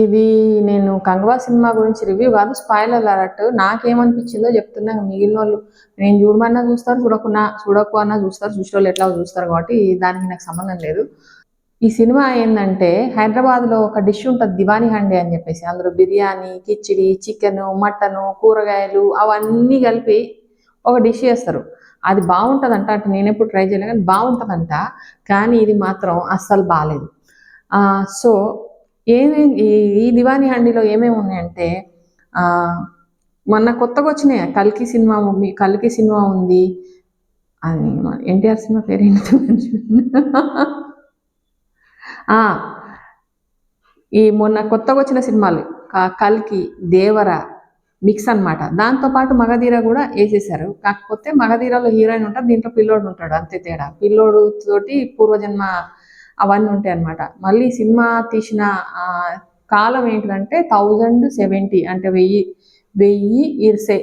ఇది నేను కంగవా సినిమా గురించి రివ్యూ కాదు స్పాయిలర్ అలర్ట్. నాకేమనిపించిందో చెప్తున్నా మిగిలిన వాళ్ళు నేను చూడమన్నా చూస్తారు చూడకున్నా చూడకు అన్నా చూస్తారు చూసిన వాళ్ళు ఎట్లా చూస్తారు కాబట్టి దానికి నాకు సంబంధం లేదు. ఈ సినిమా ఏంటంటే హైదరాబాద్లో ఒక డిష్ ఉంటుంది దివానీ హండే అని చెప్పేసి. అందులో బిర్యానీ కిచిడి చికెన్ మటన్ కూరగాయలు అవన్నీ కలిపి ఒక డిష్ చేస్తారు. అది బాగుంటుందంట అంటే నేను ఎప్పుడు ట్రై చేయలేదు కానీ బాగుంటుందంట కానీ ఇది మాత్రం అస్సలు బాగాలేదు సో ఏమేమి ఈ- ఈ దివానీ హండీలో ఏమేమి ఉన్నాయంటే మొన్న కొత్తగా వచ్చినాయి. కల్కి సినిమా ఉంది కల్కి సినిమా ఉంది. అది ఎన్టీఆర్ సినిమా పేరు ఏంటి ఆ, ఈ మొన్న కొత్తగా వచ్చిన సినిమాలు కల్కి దేవర మిక్స్ అన్నమాట. దాంతోపాటు మగధీర కూడా వేసేసారు కాకపోతే మగధీరలో హీరోయిన్ ఉంటారు దీంట్లో పిల్లోడు ఉంటాడు అంతే తేడా. పిల్లోడు తోటి పూర్వజన్మ అవన్నీ ఉంటాయి అన్నమాట. మళ్ళీ సినిమా తీసిన కాలం ఏంటిదంటే థౌజండ్ సెవెంటీ అంటే వెయ్యి వెయ్యి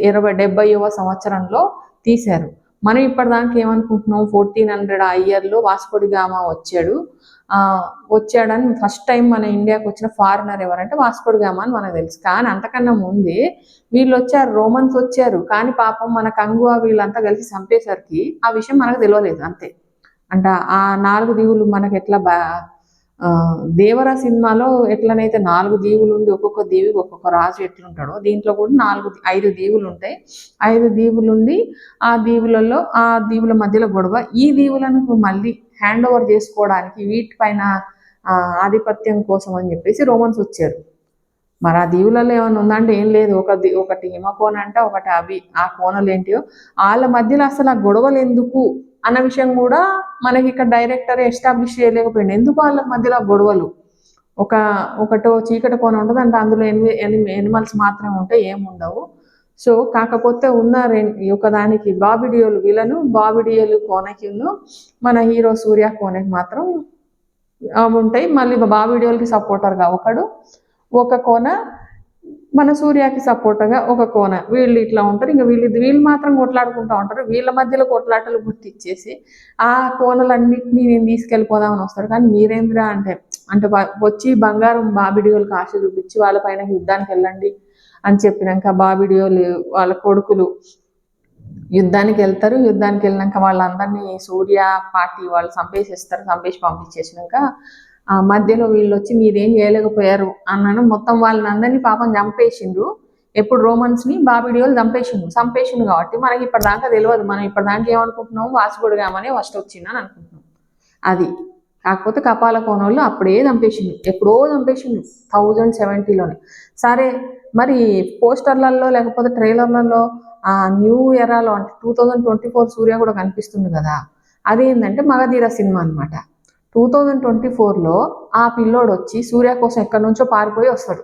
ఇరవై డెబ్బైవ సంవత్సరంలో తీశారు. మనం ఇప్పటిదాకా ఏమనుకుంటున్నాం? ఫోర్టీన్ హండ్రెడ్ ఆ ఇయర్లో వాస్కోడి గామా వచ్చాడు. ఆ, వచ్చాడని ఫస్ట్ టైం మన ఇండియాకి వచ్చిన ఫారినర్ ఎవరంటే వాస్కోడి గామా అని మనకు తెలుసు. కానీ అంతకన్నా ముందే వీళ్ళు వచ్చారు రోమన్స్ వచ్చారు. కానీ పాపం మన కంగువా వీళ్ళంతా కలిసి చంపేసరికి ఆ విషయం మనకు తెలియలేదు అంతే. అంట ఆ నాలుగు దీవులు మనకి ఎట్లా బా దేవర సినిమాలో ఎట్లనైతే నాలుగు దీవులు ఉండి ఒక్కొక్క దీవికి ఒక్కొక్క రాజు ఎట్లుంటాడో దీంట్లో కూడా నాలుగు ఐదు దీవులు ఉంటాయి. ఐదు దీవులు ఉండి ఆ దీవులలో ఆ దీవుల మధ్యలో గొడవ. ఈ దీవులను మళ్ళీ హ్యాండ్ ఓవర్ చేసుకోవడానికి వీటిపైన ఆధిపత్యం కోసం అని చెప్పేసి రోమన్స్ వచ్చారు. మరి ఆ దీవులలో ఏమైనా ఉందంటే ఏం లేదు. ఒక ఒకటి హిమ కోన అంటే ఒకటి అవి. ఆ కోనలు ఏంటియో. వాళ్ళ మధ్యలో అసలు ఆ గొడవలు ఎందుకు? అన్న విషయం కూడా మనకి ఇక్కడ డైరెక్టర్ ఎస్టాబ్లిష్ చేయలేకపోయింది ఎందుకు వాళ్ళ మధ్యలో గొడవలు? ఒక ఒకటో చీకటి కోన ఉంటుంది అంటే అందులో ఎనిమి ఎనిమి ఎనిమల్స్ మాత్రమే ఉంటాయి ఏముండవు. సో కాకపోతే ఉన్న ఒకదానికి బాబిడియోలు వీళ్ళను బాబిడియోలు కోనకిను మన హీరో సూర్య కోనకి మాత్రం ఉంటాయి. మళ్ళీ బాబిడియోలకి సపోర్టర్గా ఒకడు ఒక కోన మన సూర్యకి సపోర్ట్గా ఒక కోన. వీళ్ళు ఇట్లా ఉంటారు. ఇంకా వీళ్ళు వీళ్ళు మాత్రం కొట్లాడుకుంటూ ఉంటారు. వీళ్ళ మధ్యలో కొట్లాటలు గుర్తిచ్చేసి ఆ కోనలన్నింటినీ నేను తీసుకెళ్ళిపోదామని వస్తాడు కానీ మీరేంద్రా అంటే అంటే వచ్చి బంగారం బాబిడియోలకు ఆశ చూపించి వాళ్ళ పైన యుద్ధానికి వెళ్ళండి అని చెప్పినాక బాబిడియోలు వాళ్ళ కొడుకులు యుద్ధానికి వెళ్తారు. యుద్ధానికి వెళ్ళినాక వాళ్ళందరినీ సూర్య పార్టీ వాళ్ళు చంపేసేస్తారు చంపేసి పంపించేసినాక మధ్యలో వీళ్ళు వచ్చి మీరేం చేయలేకపోయారు అన్నాను. మొత్తం వాళ్ళని అందరినీ పాపం చంపేసిండ్రు. ఎప్పుడు రోమన్స్ని బాబిడియోలు చంపేసిండు చంపేసిండు కాబట్టి మనకి ఇప్పటిదాకా తెలియదు మనం ఇప్పటిదాకా ఏమనుకుంటున్నాం వాసుగుడు గామనే ఫస్ట్ వచ్చిందని అనుకుంటున్నాం. అది. కాకపోతే కపాల కోణంలో అప్పుడే చంపేసిండు ఎప్పుడో చంపేసిండు థౌజండ్ సెవెంటీలోనే. సరే మరి పోస్టర్లలో లేకపోతే ట్రైలర్లలో ఆ న్యూ ఎరాలో అంటే two thousand twenty four Suriya కూడా కనిపిస్తుంది కదా. అదేంటంటే మగధీర సినిమా అన్నమాట. టూ థౌజండ్ ట్వంటీ ఫోర్లో ఆ పిల్లోడు వచ్చి సూర్య కోసం ఎక్కడి నుంచో పారిపోయి వస్తాడు.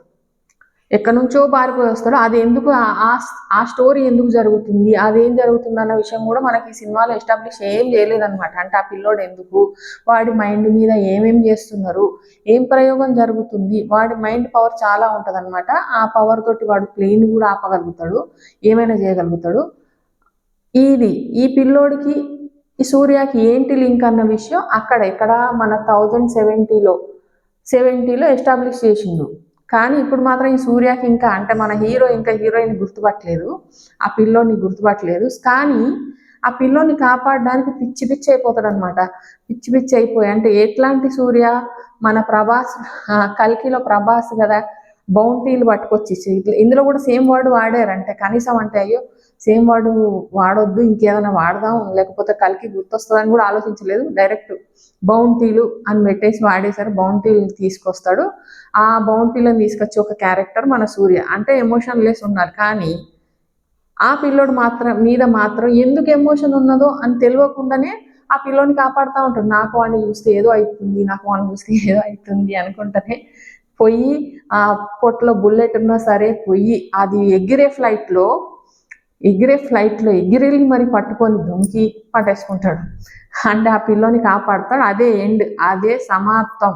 ఎక్కడి నుంచో పారిపోయి వస్తాడు అది ఎందుకు ఆ- ఆ- స్టోరీ ఎందుకు జరుగుతుంది అదేం జరుగుతుంది అన్న విషయం కూడా మనకి ఈ సినిమాలో ఎస్టాబ్లిష్ ఏం చేయలేదన్నమాట. అంటే ఆ పిల్లోడు ఎందుకు వాడి మైండ్ మీద ఏమేం చేస్తున్నారు ఏం ప్రయోగం జరుగుతుంది వాడి మైండ్ పవర్ చాలా ఉంటుంది అనమాట ఆ పవర్ తోటి వాడు ప్లేన్ కూడా ఆపగలుగుతాడు ఏమైనా చేయగలుగుతాడు. ఇది ఈ పిల్లోడికి ఈ సూర్యకి ఏంటి లింక్ అన్న విషయం అక్కడ ఇక్కడ మన థౌజండ్ సెవెంటీలో సెవెంటీలో ఎస్టాబ్లిష్ చేసిండు. కానీ ఇప్పుడు మాత్రం ఈ సూర్యకి ఇంకా అంటే మన హీరో ఇంకా హీరోయిన్ గుర్తుపట్టలేదు ఆ పిల్లోని గుర్తుపట్టలేదు. కానీ ఆ పిల్లోని కాపాడడానికి పిచ్చి పిచ్చి అయిపోతాడు అనమాట పిచ్చి పిచ్చి అయిపోయి అంటే ఎట్లాంటి సూర్య? మన ప్రభాస్ కల్కిలో ప్రభాస్ కదా బౌంటీలు పట్టుకొచ్చి ఇందులో కూడా సేమ్ వర్డ్ వాడారు అంటే కనీసం అంటే అయ్యో సేమ్ వాడు వాడొద్దు ఇంకేదైనా వాడదాం లేకపోతే కలికి గుర్తొస్తుందని కూడా ఆలోచించలేదు. డైరెక్ట్ బౌంటీలు అని పెట్టేసి వాడేశారు. బౌంటీలు తీసుకొస్తాడు. ఆ బౌంటీలను తీసుకొచ్చి ఒక క్యారెక్టర్ మన సూర్య. అంటే ఎమోషన్ లెస్ ఉన్నారు కానీ ఆ పిల్లోడు మాత్రం మీద మాత్రం ఎందుకు ఎమోషన్ ఉన్నదో అని తెలియకుండానే ఆ పిల్లోని కాపాడుతూ ఉంటాడు. నాకు వాడిని చూస్తే ఏదో అవుతుంది నాకు వాడిని చూస్తే ఏదో అవుతుంది అనుకుంటేనే పోయి ఆ పొట్టలో బుల్లెట్ ఉన్నా సరే పోయి అది ఎగిరే ఫ్లైట్లో ఎగిరే ఫ్లైట్లో ఎగిరెళ్ళి మరి పట్టుకొని దొంకి పట్టేసుకుంటాడు అండ్ ఆ పిల్లోని కాపాడుతాడు. అదే ఎండ్ అదే సమాప్తం.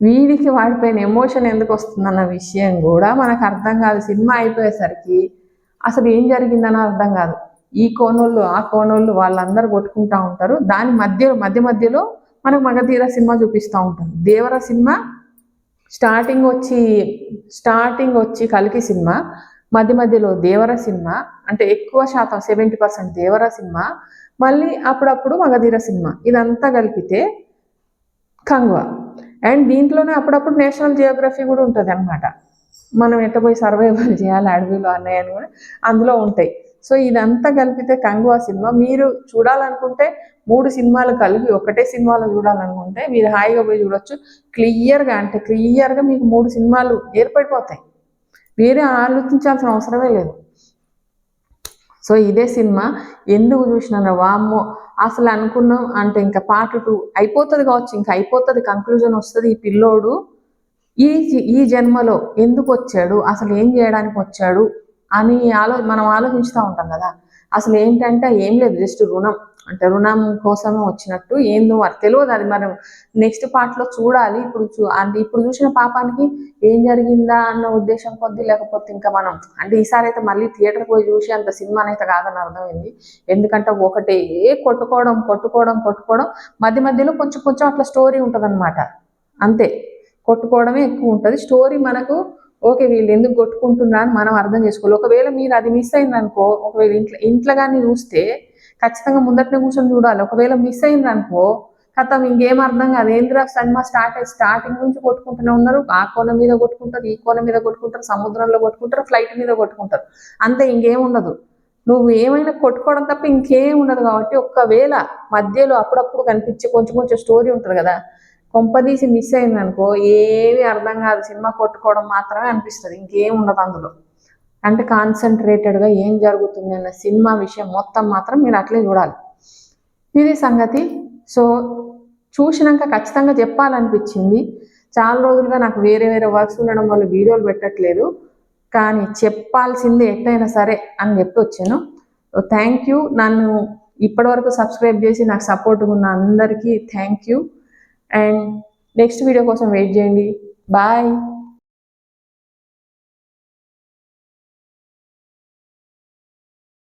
వీడికి వాడిపోయిన ఎమోషన్ ఎందుకు వస్తుందన్న విషయం కూడా మనకు అర్థం కాదు. సినిమా అయిపోయేసరికి అసలు ఏం జరిగిందని అర్థం కాదు. ఈ కోనోళ్ళు ఆ కోనోళ్ళు వాళ్ళందరూ కొట్టుకుంటా ఉంటారు. దాని మధ్య మధ్య మధ్యలో మనకు మగధీర సినిమా చూపిస్తూ ఉంటారు దేవర సినిమా స్టార్టింగ్ వచ్చి స్టార్టింగ్ వచ్చి కలికి సినిమా. మధ్య మధ్యలో దేవర సినిమా అంటే ఎక్కువ శాతం సెవెంటీ పర్సెంట్ దేవర సినిమా మళ్ళీ అప్పుడప్పుడు మగధీర సినిమా. ఇదంతా కలిపితే కంగువ. అండ్ దీంట్లోనే అప్పుడప్పుడు నేషనల్ జియోగ్రఫీ కూడా ఉంటుంది అనమాట మనం ఎట్ట పోయి సర్వైవల్ చేయాలి అడవిలో అన్నయ్యని కూడా అందులో ఉంటాయి. సో ఇదంతా కలిపితే కంగువా సినిమా. మీరు చూడాలనుకుంటే మూడు సినిమాలు కలిపి ఒకటే సినిమాలో చూడాలనుకుంటే మీరు హాయిగా పోయి చూడొచ్చు. క్లియర్గా అంటే క్లియర్గా మీకు మూడు సినిమాలు ఏర్పడిపోతాయి. వేరే ఆలోచించాల్సిన అవసరమే లేదు. సో ఇదే సినిమా. ఎందుకు చూసినా వామ్మో అసలు అనుకున్నాం అంటే ఇంకా పార్ట్ టూ అయిపోతుంది కావచ్చు ఇంకా అయిపోతుంది కంక్లూజన్ వస్తుంది ఈ పిల్లోడు. ఈ జ- ఈ జన్మలో ఎందుకు వచ్చాడు అసలు ఏం చేయడానికి వచ్చాడు అని ఆలో మనం ఆలోచిస్తూ ఉంటాం కదా. అసలు ఏంటంటే ఏం లేదు జస్ట్ రుణం. అంటే రుణం కోసమే వచ్చినట్టు ఏందో మరి తెలియదు అది. మనం నెక్స్ట్ పార్ట్లో చూడాలి. ఇప్పుడు చూ అంటే ఇప్పుడు చూసిన పాపానికి ఏం జరిగిందా అన్న ఉద్దేశం కొద్దీ లేకపోతే ఇంకా మనం అంటే ఈసారి అయితే మళ్ళీ థియేటర్ పోయి చూసి అంత సినిమా అయితే కాదని అర్థమైంది. ఎందుకంటే ఒకటే కొట్టుకోవడం కొట్టుకోవడం కొట్టుకోవడం. మధ్య మధ్యలో కొంచెం కొంచెం అట్లా స్టోరీ ఉంటుంది అంతే. కొట్టుకోవడమే ఎక్కువ ఉంటుంది. స్టోరీ మనకు ఓకే వీళ్ళు ఎందుకు కొట్టుకుంటున్నారు అని మనం అర్థం చేసుకోవాలి. ఒకవేళ మీరు అది మిస్ అయిందనుకో ఒకవేళ ఇంట్లో ఇంట్లో కానీ చూస్తే ఖచ్చితంగా ముందటనే కూర్చొని చూడాలి. ఒకవేళ మిస్ అయిందనుకో కథం ఇంకేం అర్థం కాదు. ఏంద్రా సినిమా స్టార్ట్ అయ్యి స్టార్టింగ్ నుంచి కొట్టుకుంటూనే ఉన్నారు? ఆ కోణం మీద కొట్టుకుంటారు ఈ కోణం మీద కొట్టుకుంటారు సముద్రంలో కొట్టుకుంటారు ఫ్లైట్ మీద కొట్టుకుంటారు. అంతే ఇంకేం ఉండదు. నువ్వు ఏమైనా కొట్టుకోవడం తప్ప ఇంకేం ఉండదు కాబట్టి ఒక్కవేళ మధ్యలో అప్పుడప్పుడు కనిపించే కొంచెం కొంచెం స్టోరీ ఉంటుంది కదా. కొంపదీసి మిస్ అయిందనుకో ఏమీ అర్థం కాదు. సినిమా కొట్టుకోవడం మాత్రమే అనిపిస్తుంది. ఇంకేం ఉండదు అందులో. అంటే కాన్సన్ట్రేటెడ్గా ఏం జరుగుతుంది అన్న సినిమా విషయం మొత్తం మాత్రం మీరు అట్లే చూడాలి. ఇది సంగతి. సో చూసినాక ఖచ్చితంగా చెప్పాలనిపించింది. చాలా రోజులుగా నాకు వేరే వేరే వర్క్స్ ఉండడం వల్ల వీడియోలు పెట్టట్లేదు. కానీ చెప్పాల్సిందే ఎట్టయినా సరే అని చెప్పి వచ్చాను. థ్యాంక్ యూ నన్ను ఇప్పటివరకు సబ్స్క్రైబ్ చేసి నాకు సపోర్ట్గా ఉన్న అందరికీ thank you and next video కోసం వెయిట్ చేయండి. బాయ్